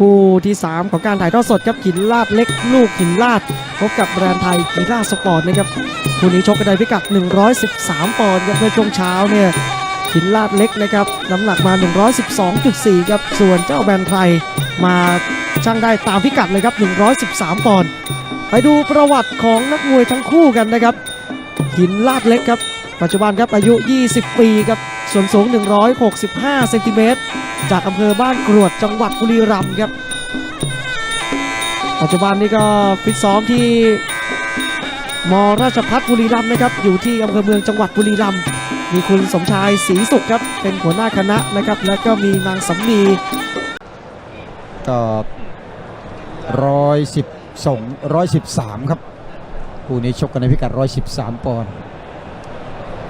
คู่ที่ 3 ของการถ่ายทอดสดครับหินลาดเล็กลูกหินลาดพบกับแบรนด์ไทยกีฬาสปอร์ตนะครับคู่นี้ชกกันในพิกัด 113 ปอนด์ครับเมื่อช่วงเช้าเนี่ยหินลาดเล็กนะครับน้ำหนักมา 112.4 ครับส่วนเจ้าแบรนด์ไทยมาช่างได้ตามพิกัดเลยครับ 113 ปอนด์ไปดูประวัติของนักมวยทั้งคู่กันนะครับ หินลาดเล็กครับ ปัจจุบันครับอายุ 20 ปีครับส่วนสูง 165 เซนติเมตร จากอำเภอบ้านกรวดจังหวัดบุรีรัมย์ครับ ปัจจุบันนี้ก็ฟิตซ้อมที่มราชพัฒบุรีรัมย์นะครับ อยู่ที่อำเภอเมืองจังหวัดบุรีรัมย์มีคุณสมชายศรีสุขครับ เป็นหัวหน้าคณะนะครับ แล้วก็มีนางสำมีก็ร้อยสิบสองร้อยสิบสามครับคู่นี้ชกกันในพิกัดร้อยสิบสามปอนด์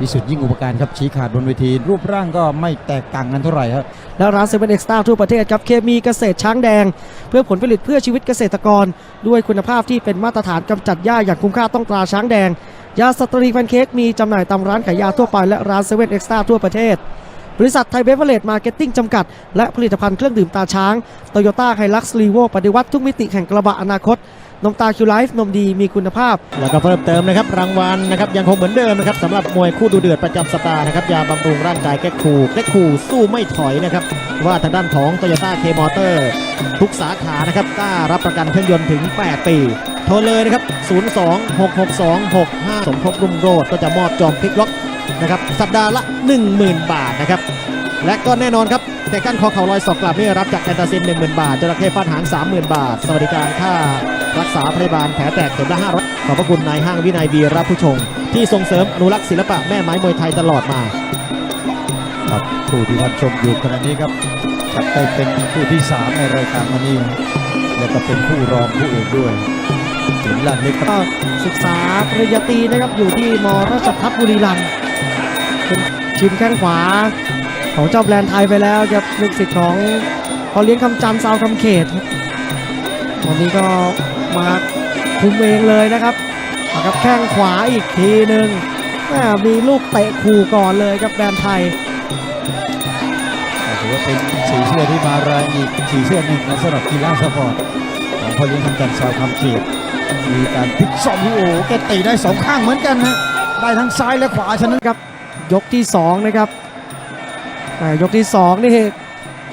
วิสุทธิ์ยิ่งอุปการครับชี้ขาดบนเวทีรูปร่างก็ไม่แตกต่างกันเท่าไหร่ครับและร้านเซเว่นเอ็กซ์ต้าทั่วประเทศครับเคมีเกษตรช้างแดง เพื่อผลผลิตเพื่อชีวิตเกษตรกร ด้วยคุณภาพที่เป็นมาตรฐานกำจัดหญ้าอย่างคุ้มค่าต้องตราช้างแดง ยาสตรีแพนเค้กมีจำหน่ายตามร้านขายยาทั่วไปและร้านเซเว่นเอ็กซ์ต้าทั่วประเทศบริษัทไทยเบเวอร์เลดมาร์เก็ตติ้งจำกัด และผลิตภัณฑ์เครื่องดื่มตาช้างโตโยต้าไฮลักซ์รีโวปฏิวัติทุกมิติแห่งกระบะอนาคต นมตาคิวไลฟ์นมดีมีคุณภาพ แล้วก็เพิ่มเติมนะครับรางวัลนะครับยังคงเหมือนเดิมนะครับสำหรับมวยคู่ดูเดือดประจำสัปดาห์นะครับยาบำรุงร่างกายแก้คูแก้คูสู้ไม่ถอยนะครับว่าทางด้านของ t o y ยต้าเคมอเตอร์ทุกสาขานะครับกล้ารับประกันเครื่องยนต์ถึง 8 ปี โทรเลยนะครับ 02-662-65 สมทบรุ่งโรดก็จะมอบจอมพลิกล็อกนะครับสัปดาห์ละ 10,000 บาทนะครับและก็แน่นอนครับแต่กั้นคอเข่าลอยศอกกลับนี่รับจากแอนตาซิน10,000 บาทจระเข้ฟาดหาง 30,000 บาท สวัสดิการค่า รักษาพยาบาลแผลแตกเข็มละ500ขอบพระคุณนายห้างวินัยวีรับผู้ชง ที่ส่งเสริมอนุรักษ์ศิลปะแม่ไม้มวยไทยตลอดมา ครับคู่ที่ท่านชมอยู่ขณะนี้ครับจัดไปเป็นคู่ที่สามในรายการวันนี้แล้วก็เป็นคู่รองคู่เอกด้วยหินลาดเล็กครับก็ศึกษาปริญญาตรีนะครับอยู่ที่มราชพัฒบุรีรัมย์เป็นชิมแข้งขวาของเจ้าแบรนด์ไทยไปแล้วครับลูกศิษย์ของพอเลี้ยงคำจันทร์ซาวคำเขตครับวันนี้ก็ มาคุมเองเลยนะครับนะครับแข้งขวาอีกทีหนึ่งแม่มีลูกเตะขู่ก่อนเลยครับแบรนด์ไทยถือว่าเป็นสีเสื้อที่มาแรงอีกสีเสื้อหนึ่งนะสำหรับกีฬาสปอร์ตของพอเลี้ยงคำจันทร์ชาวคำเขตมีการพลิกซอมที่โอ้โหแกตีได้สองข้างเหมือนกันนะได้ทั้งซ้ายและขวาฉะนั้นครับยกที่ 2 นะครับอ่ายกที่ 2 นี่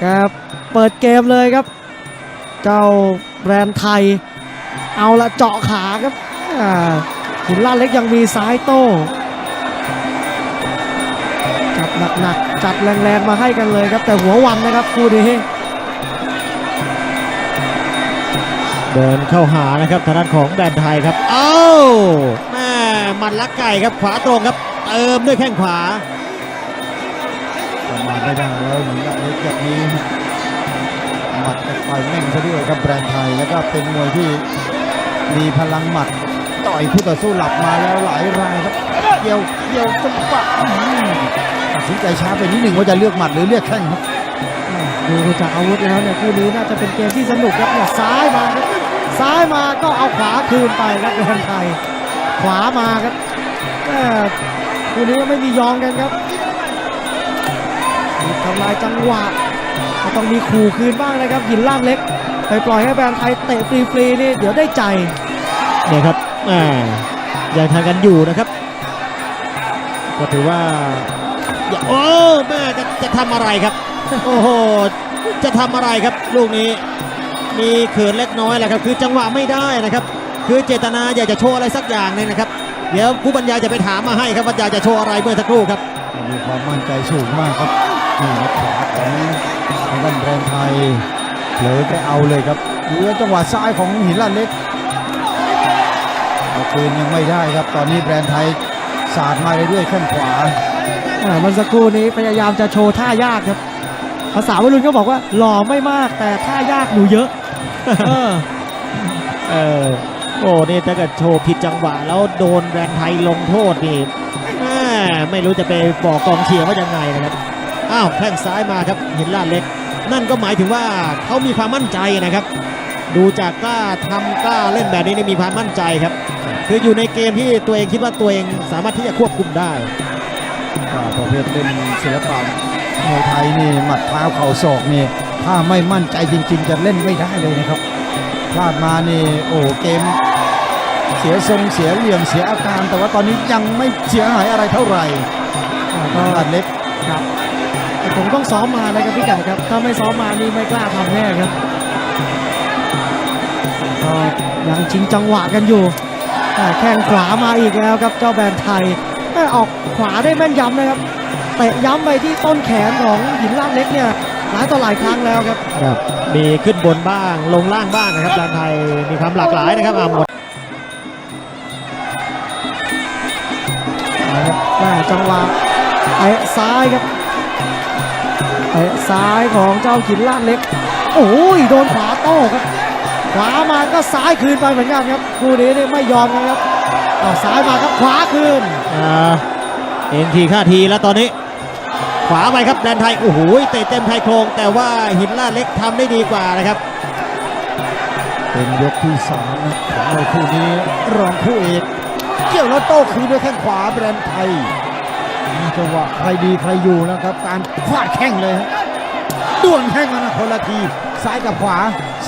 ครับเปิดเกมเลยครับ เจ้าแบรนด์ไทย เอาละเจาะขาครับอ่าขุนล่าดเล็กยังมีซ้ายโต้จัดหนักๆจัดแรงๆมาให้กันเลยครับ แต่หัววันนะครับคู่นี้เดินเข้าหานะครับทางด้านของแบรนด์ไทยครับ เอ้าแม่หมันลักไก่ครับขวาตรงครับ เติมด้วยแข้งขวาประมาณไม่ได้แล้วหนีกับเล็กแบบนี้หมัดกับต่อยแม่งซะด้วยครับแบรนด์ไทยแล้วก็เป็นมวยที่ มีพลังหมัดต่อยคู่ต่อสู้หลับมาแล้วหลายรายครับเกี่ยวเกี่ยวจังหวะอื้อหือตัดสินใจช้าไปนิดหนึ่งว่าจะเลือกหมัดหรือเลือกแข้งครับดูจากอาวุธแล้วเนี่ยคู่นี้น่าจะเป็นเกมที่สนุกครับเนี่ยซ้ายมาครับซ้ายมาก็เอาขวาคืนไปครับแดนไทยขวามาครับคู่นี้ไม่มียอมกันครับทำลายจังหวะก็ต้องมีขู่คืนบ้างนะครับหินล่างเล็ก ไปปล่อยให้แบรนด์ไทยเตะฟรีๆนี่เดี๋ยวได้ใจเนี่ยครับแม่ยังทานกันอยู่นะครับ ก็ถือว่าอย่าโอ้แม่จะจะทำอะไรครับ โอ้โหจะทำอะไรครับ ลูกนี้มีเขินเล็กน้อยแหละครับ คือจังหวะไม่ได้นะครับ คือเจตนาอยากจะโชว์อะไรสักอย่างหนึงนะครับ เดี๋ยวผู้บรรยายจะไปถามมาให้ครับว่าอยากจะโชว์อะไรเมื่อสักครู่ครับมีความมั่นใจสูงมากครับนี่นะขวาของทางด้านแบรนด์ไทย เผลอไปเอาเลยครับดูว่าจังหวะซ้ายของหินลาดเล็กเอาคืนยังไม่ได้ครับ ตอนนี้แบรนด์ไทยสาดมาเรื่อยๆแข้งขวาอ่าเมันสักครู่นี้พยายามจะโชว์ท่ายากครับ ภาษาวัยรุ่นก็บอกว่าหล่อไม่มากแต่ท่ายากหนูเยอะเออเออโอ้นี่ถ้าเกิดโชว์ผิดจังหวะแล้วโดนแบรนด์ไทยลงโทษนี่แม่ไม่รู้จะไปบอกกองเชียร์ว่ายังไงนะครับ อ้าวแข้งซ้ายมาครับหินลาดเล็ก นั่นก็หมายถึงว่าเขามีความมั่นใจนะครับ ดูจากกล้าทำกล้าเล่นแบบนี้นี่มีความมั่นใจครับ คืออยู่ในเกมที่ตัวเองคิดว่าตัวเองสามารถที่จะควบคุมได้ประเภทเล่นศิลปะมวยไทยนี่หมัดเท้าเข่าศอกนี่ถ้าไม่มั่นใจจริง ๆ จะเล่นไม่ได้เลยนะครับพลาดมานี่โอ้เกม เสียทรงเสียเหลี่ยมเสียอาการ แต่ว่าตอนนี้ยังไม่เสียหายอะไรเท่าไหร่อ่าก็เล็กครับ ผมต้องซ้อมมานะครับพี่ไก่ครับ ถ้าไม่ซ้อมมานี่ไม่กล้าทำแน่ครับก็ยังชิงจังหวะกันอยู่อ่าแข้งขวามาอีกแล้วครับเจ้าแบรนด์ไทยแต่ออกขวาได้แม่นยำนะครับเตะย้ำไปที่ต้นแขนของหินลาดเล็กเนี่ยหลายต่อหลายครั้งแล้วครับครับ มีขึ้นบนบ้างลงล่างบ้างนะครับแดนไทยมีความหลากหลายนะครับอ่าหมดเอาครับแม่จังหวะเตะซ้ายครับ เตะซ้ายของเจ้าหินลาดเล็ก โอ้ยโดนขวาโต้ครับ ขวามาก็ซ้ายคืนไปเหมือนกันครับคู่นี้นี่ไม่ยอมกันครับเอาซ้ายมาครับขวาคืนอ่าเอ็นทีค่าทีแล้วตอนนี้ ขวาไปครับแดนไทยโอ้โหเตะเต็มชายโครงแต่ว่าหินลาดเล็กทำได้ดีกว่านะครับ เป็นยกที่สามนะของเราคู่นี้รองคู่เอกเกี่ยวแล้วโต้คืนด้วยแข้งขวาแบรนด์ไทยนี่ จังหวะใครดีใครอยู่นะครับ การฟาดแข้งเลยฮะด่วนแข้งมานะคนละทีซ้ายกับขวา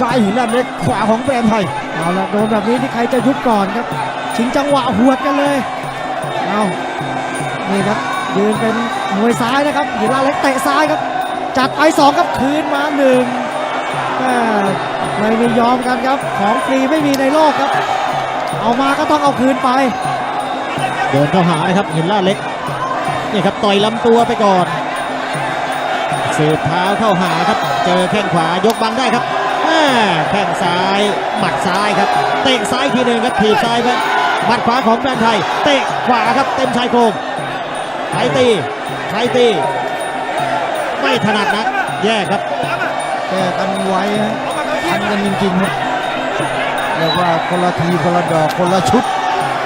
ซ้ายหินลาเล็กขวาของแบรนไทยเอาละโดนแบบนี้ที่ใครจะยุบก่อนครับชิงจังหวะหัวกันเลยเอานี่ครับยืนเป็นมวยซ้ายนะครับหินลาเล็กเตะซ้ายครับ จัดไปสองครับคืนมาหนึ่งไม่มียอมกันครับ ของฟรีไม่มีในโลกครับ เอามาก็ต้องเอาคืนไป เดินเข้าหานะครับหินลาเล็ก นี่ครับต่อยลำตัวไปก่อนเสียบเท้าเข้าหาครับ เจอแข้งขวายกบังได้ครับแข้งซ้ายหมัดซ้ายครับ เตะซ้ายทีหนึ่งครับถีบซ้ายไปหมัดขวาของแดนไทย เตะขวาครับเต็มชายโครงใครตีใครตี ไม่ถนัดนะแย่ครับแก้กันไว้ทันกันจริงๆครับเรียกว่าคนละทีคนละดอกคนละชุด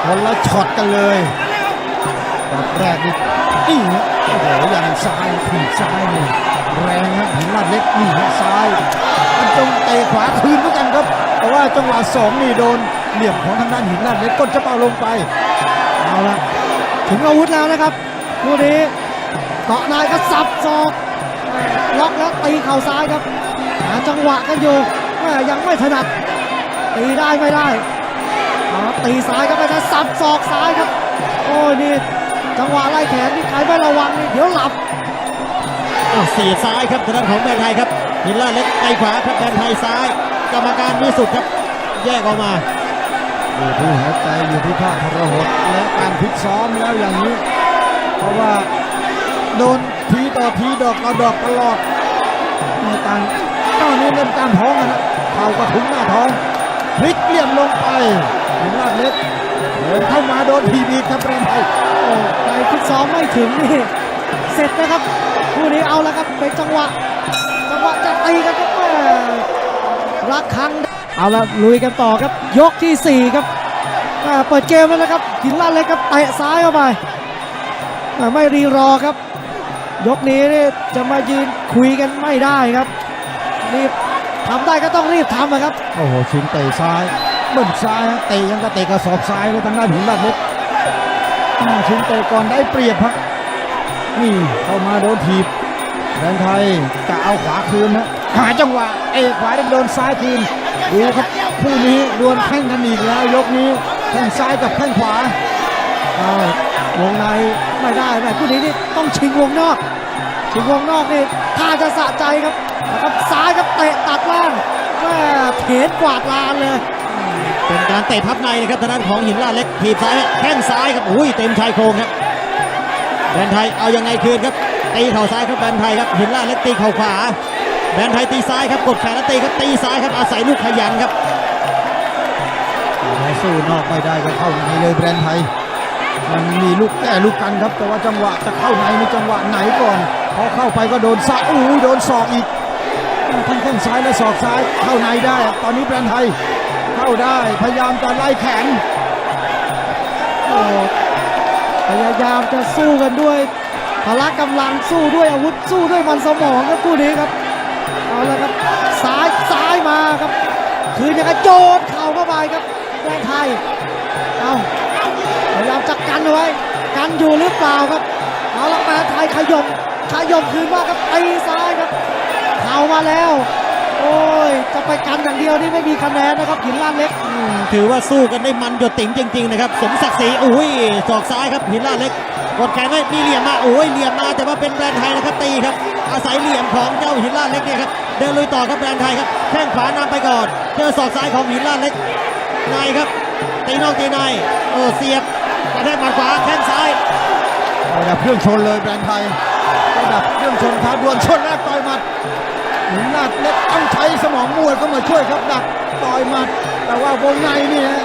คนละช็อตกันเลยแบบแรกนี่ นี่ฮะโอ้โหยันซ้ายถีบซ้ายนี่แรงฮะหินลาดเล็กนี่ฮะซ้ายมันจงเตะขวาคืนเหมือนกันครับ แต่ว่าจังหวะสองนี่โดนเหลี่ยมของทางด้านหินลาดเล็กก้นจะเป่าลงไปเอาละถึงอาวุธแล้วนะครับคู่นี้เกาะนายก็สับศอกล็อกแล้วตีเข่าซ้ายครับหาจังหวะกันอยู่แม่ยังไม่ถนัดตีได้ไม่ได้ตีซ้ายครับไม่ได้สับศอกซ้ายครับ โอ้ยนี่จังหวะไล่แขนนี่ ใครไม่ระวังนี่เดี๋ยวหลับอ้าวเสียบซ้ายครับทางด้านของแดนไทยครับหินลาดเล็กไปขวาครับแดนไทยซ้าย กรรมการมีสุดครับแยกออกมาอยู่ที่หัวใจอยู่ที่ท่าทรหดและการฟิตซ้อมแล้วอย่างนี้ เพราะว่าโดนทีต่อทีดอกต่อดอกตลอดในการตอนนี้เล่นการท้องอะนะเข่าก็ถึงหน้าท้องพลิกเหลี่ยมลงไปหินลาดเล็กเดินเข้ามาโดนทีบีครับแรนไทย โอ้ใครฟิตซ้อมไม่ถึงนี่เสร็จนะครับคู่นี้เอาแล้วครับเป็นจังหวะ จังหวะจะตีกันครับแม่รักครั้งเอาละลุยกันต่อครับ ยกที่ 4 ครับเปิดเกมแล้วนะครับหินลาดเล็กครับเตะซ้ายเข้าไปไม่รีรอครับ ยกนี้นี่จะมายืนคุยกันไม่ได้ครับรีบทำได้ก็ต้องรีบทำอะครับ โอ้โหชิงเตะซ้ายเบิ้ลซ้ายเตะยังก็เตะกระสอบซ้ายเลยทางด้านหินลาดเล็กอ่า ชิงเตะก่อนได้เปรียบครับนี่เข้ามาโดนถีบแรนไทยจะเอาขวาคืนนะหาจังหวะเอขวาได้โดนซ้ายคืนดูครับคู่นี้ดวลแข่งกันอีกแล้วยกนี้แข้งซ้ายกับแข้งขวาเอาวงในไม่ได้แม่คู่นี้นี่ต้องชิงวงนอกชิงวงนอกนี่ถ้าจะสะใจครับนะครับซ้ายครับเตะตัดล่างแม่เถนกวาดลานเลย เป็นการเตะพับในนะครับทางด้านของหินล่าเล็กถีบซ้ายแข้งซ้ายครับอุ้ยเต็มชายโครงครับแดนไทยเอายังไงคืนครับตีเข่าซ้ายครับแดนไทยครับหินล่าเล็กตีเข่าขวาแดนไทยตีซ้ายครับกดแขนแล้วตีครับตีซ้ายครับอาศัยลูกขยันครับแต่สู้นอกไม่ได้ก็เข้าในเลยแบรนด์ไทย มันมีลูกแก้ลูกกันครับ แต่ว่าจังหวะจะเข้าในในจังหวะไหนก่อนพอเข้าไปก็โดนซ้ายอู้ยโดนศอกอีกทั้งแข้งซ้ายและศอกซ้ายเข้าในได้ ตอนนี้แบรนด์ไทย เข้าได้พยายามจะไล่แขนโอ้พยายามจะสู้กันด้วยพละกำลังสู้ด้วยอาวุธสู้ด้วยมันสมองครับคู่นี้ครับเอาละครับซ้ายซ้ายมาครับ คืนยังไงโจนเข่าเข้าไปครับแดงไทยเอาพยายามจะกันเอาไว้กันอยู่หรือเปล่าครับเอาละแปรไทยขยมขยมคืนว่าครับตีซ้ายครับคาเอามาแล้ว โอ้ย จะไปกันอย่างเดียวนี่ไม่มีคะแนนนะครับหินลาดเล็ก อืมถือว่าสู้กันได้มันหยดติ๋งจริง ๆ นะครับ สมศักดิ์ศรีอุ้ยศอกซ้ายครับหินลาดเล็กกดแขนไว้มีเหลี่ยมมาโอ้ยเหลี่ยมมาแต่ว่าเป็นแบรนด์ไทยนะครับตีครับ อาศัยเหลี่ยมของเจ้าหินลาดเล็กเนี่ยครับเดินลุยต่อครับแบรนด์ไทยครับแข้งขวานำไปก่อนเจอศอกซ้ายของหินลาดเล็กในครับตีนอกตีในโอ้เสียบกระแทกหมัดขวาแข้งซ้ายระดับเครื่องชนเลยแบรนด์ไทยระดับเครื่องชนท้าดวลชนแรกต่อยหมัด หนลาดเล็กต้องใช้สมองมวยเข้ามาช่วยครับดักต่อยหมัด แต่ว่าวงในนี่ฮะ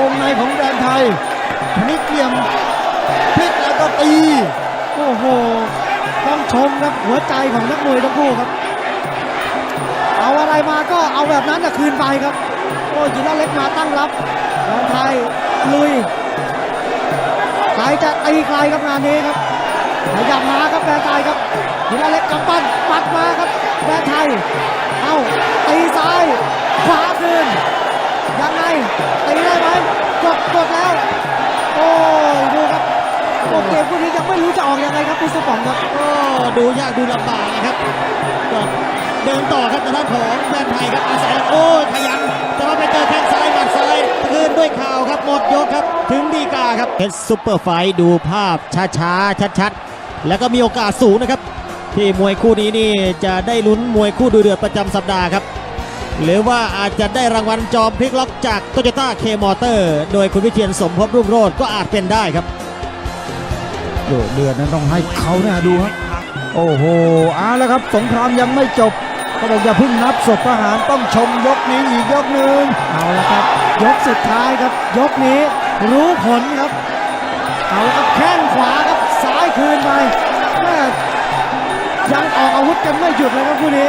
วงในของแบรนไทยพลิกเหลี่ยมพลิกแล้วก็ตี โอ้โห ต้องชมครับหัวใจของนักมวยทั้งคู่ครับ เอาอะไรมาก็เอาแบบนั้นนะคืนไปครับ โอ้ยินลาเล็กมาตั้งรับแดนไทยลุยใครจะตีใครครับงานนี้ครับขยับหาครับแดนไทยครับหินลาเล็กกำปั้นปัดมาครับ แดนไทย เอาตีซ้าย ขวาคืน ยังไงตีได้ไหมกดกดแล้ว โอ้ยดูครับโอ้เกมคู่นี้ยังไม่รู้จะออกยังไงครับคุณสปองครับก็ดูยากดูลำบากนะครับก็เดินต่อครับทางด้านของแบรนด์ไทยครับอาศัยโอ้ยขยันแต่ว่าไปเจอแข้งซ้ายหมัดซ้ายคืนด้วยเข่าวครับหมดยกครับ ถึงดีกาครับเพชรซุปเปอร์ไฟท์ดูภาพช้าๆชัดๆแล้วก็มีโอกาสสูงนะครับ ที่มวยคู่นี้นี่จะได้ลุ้นมวยคู่ดูเดือดประจำสัปดาห์ครับ หรือว่าอาจจะได้รางวัลจอมพลิกล็อกจากโตโยต้าเคมอเตอร์โดยคุณวิเชียนสมภพรุ่งโรจน์ก็อาจเป็นได้ครับเดือดเดือดนั้นต้องให้เขาเนี่ยดูครับโอ้โหเอาแล้วครับ สงครามยังไม่จบก็บอกอย่าเพิ่งนับศพทหารต้องชมยกนี้อีกยกหนึ่งเอาละครับ ยกสุดท้ายครับ ยกนี้รู้ผลครับ เอาละครับแข้งขวาครับซ้ายคืนไปแม่ ยังออกอาวุธกันไม่หยุดเลยครับคู่นี้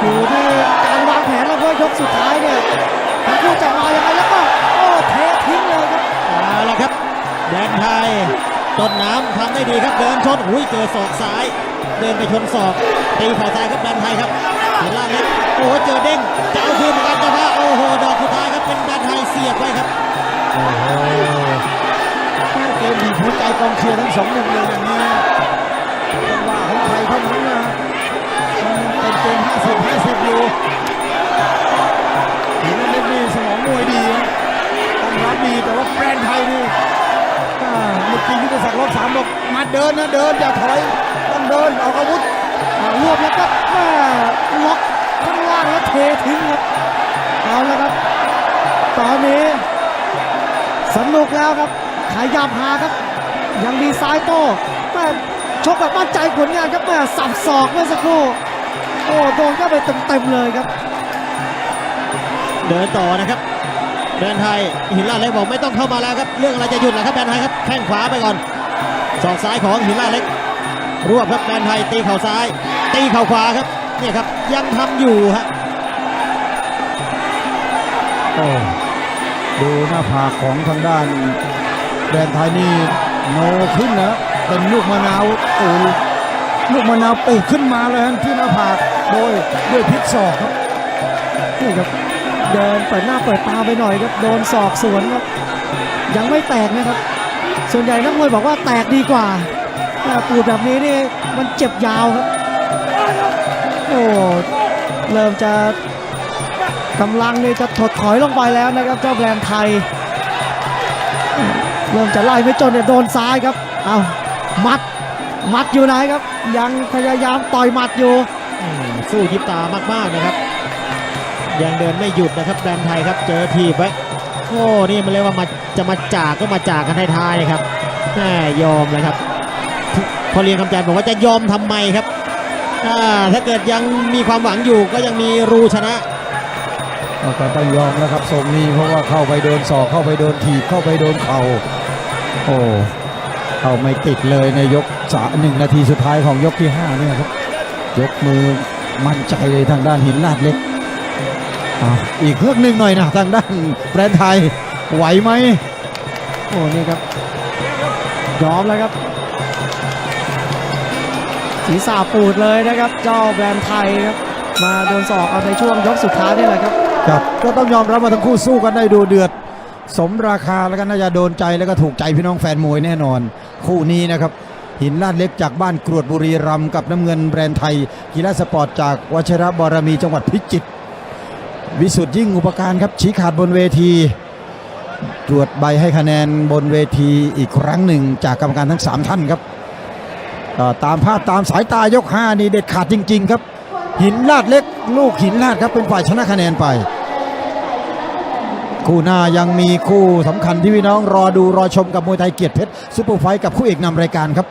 อยู่ที่การวางแผนแล้วก็ยกสุดท้ายเนี่ยทั้งคู่จะมายังไงแล้วก็โอ้เททิ้งเลยครับเอาละครับ แดนไทยต้นน้ำทำได้ดีครับเดินชนอุ้ยเจอศอกซ้าย เดินไปชนศอกตีเข่าซ้ายครับแดนไทยครับเห็นล่างเล็กโอ้โหเจอเด้งจะเอาคืนเหมือนกันแต่ว่าโอ้โหดอกสุดท้ายครับเป็นแดนไทยเสียบไว้ครับโอ้โหเกมบีบหัวใจกองเชียร์ทั้งสองมุมเลยอย่างนี้จังหวะ ของใครเท่านั้นนะมันเป็นเกม50 50อยู่ทีนั้นเล่นนี่สมองมวยดีนะตั้งรับดีแต่ว่าแบรนด์ไทยนี่เมื่อกี้ยุทธศักดิ์รอบสามบอกมาเดินนะเดินอย่าถอยต้องเดินออกอาวุธรวบแล้วก็แม่ล็อกข้างล่างแล้วเททิ้งครับเอาและครับ ตอนนี้สนุกแล้วครับขยับหาครับ ยังมีซ้ายโต้แม่ ชกแบบมั่นใจผลงานครับแม่สับศอกเมื่อสักครู่โอ้โดนเข้าไปเต็มๆเลยครับ เดินต่อนะครับแดนไทยหินลาดเล็กบอกไม่ต้องเข้ามาแล้วครับ เรื่องอะไรจะหยุดเหรอครับแดนไทยครับแข้งขวาไปก่อนศอกซ้ายของหินลาดเล็กรวบครับแดนไทยตีเข่าซ้าย ตีเข่าขวาครับเนี่ยครับยังทำอยู่ฮะโอ้ดูหน้าผากของทางด้านแดนไทยนี่โนขึ้นนะ เป็นลูกมะนาวโอ้ลูกมะนาวปูขึ้นมาเลยฮะที่หน้าผากโดยด้วยพิษศอกครับนี่ครับเดินเปิดหน้าเปิดตาไปหน่อยครับโดนศอกสวนครับยังไม่แตกนะครับ ส่วนใหญ่นักมวยบอกว่าแตกดีกว่าแต่ปูดแบบนี้นี่มันเจ็บยาวครับโอ้เริ่มจะกำลังนี่จะถดถอยลงไปแล้วนะครับเจ้าแบรนด์ไทย เริ่มจะไล่ไม่จนเนี่ยโดนซ้ายครับ เอา มัด มัดอยู่ไหนครับ ยังพยายามต่อยมัดอยู่ สู้ยิบตามากๆนะครับ ยังเดินไม่หยุดนะครับแดนไทยครับเจอทีบไว้โอ้นี่มันเรียกว่ามาจะมาจากก็มาจากกันท้ายๆครับแหมยอมเลยครับพอเรียนคำจันบอกว่าจะยอมทำไมครับถ้าเกิดยังมีความหวังอยู่ก็ยังมีรูชนะก็ต้องยอมแล้วครับทรงนี้เพราะว่าเข้าไปโดนศอกเข้าไปโดนถีบเข้าไปโดนเข่าโอ้ เข้าไม่ติดเลยในยกสาหนึ่งนาทีสุดท้ายของยกที่ห้าเนี่ยครับยกมือมั่นใจเลยทางด้านหินลาดเล็กอีกเครื่องหนึ่งหน่อยนะทางด้านแบรนด์ไทยไหวไหมโอ้นี่ครับยอมแล้วครับศีรษะปูดเลยนะครับ เจ้าแบรนด์ไทยครับมาโดนศอกเอาในช่วงยกสุดท้ายนี่แหละครับครับก็ต้องยอมรับว่าทั้งคู่สู้กันได้ดูเดือด สมราคาแล้วก็น่าจะโดนใจแล้วก็ถูกใจพี่น้องแฟนมวยแน่นอน คู่นี้นะครับ หินลาดเล็กจากบ้านกรวดบุรีรัมย์กับน้ำเงินแบรนด์ไทย กีฬาสปอร์ตจากวชระบารมีจังหวัดพิจิตรวิสุทธิ์ยิ่งอุปการครับชี้ขาดบนเวที ตรวจใบให้คะแนนบนเวทีอีกครั้งหนึ่งจากกรรมการทั้ง 3 ท่านครับตามภาพตามสายตายก5นี่เด็ดขาดจริง ๆ ครับ หินลาดเล็ก ลูกหินลาดครับเป็นฝ่ายชนะคะแนนไป คู่หน้ายังมีคู่สำคัญที่พี่น้องรอดูรอชมกับมวยไทยเกียรติเพชรซุปเปอร์ไฟท์กับคู่เอกนำรายการครับ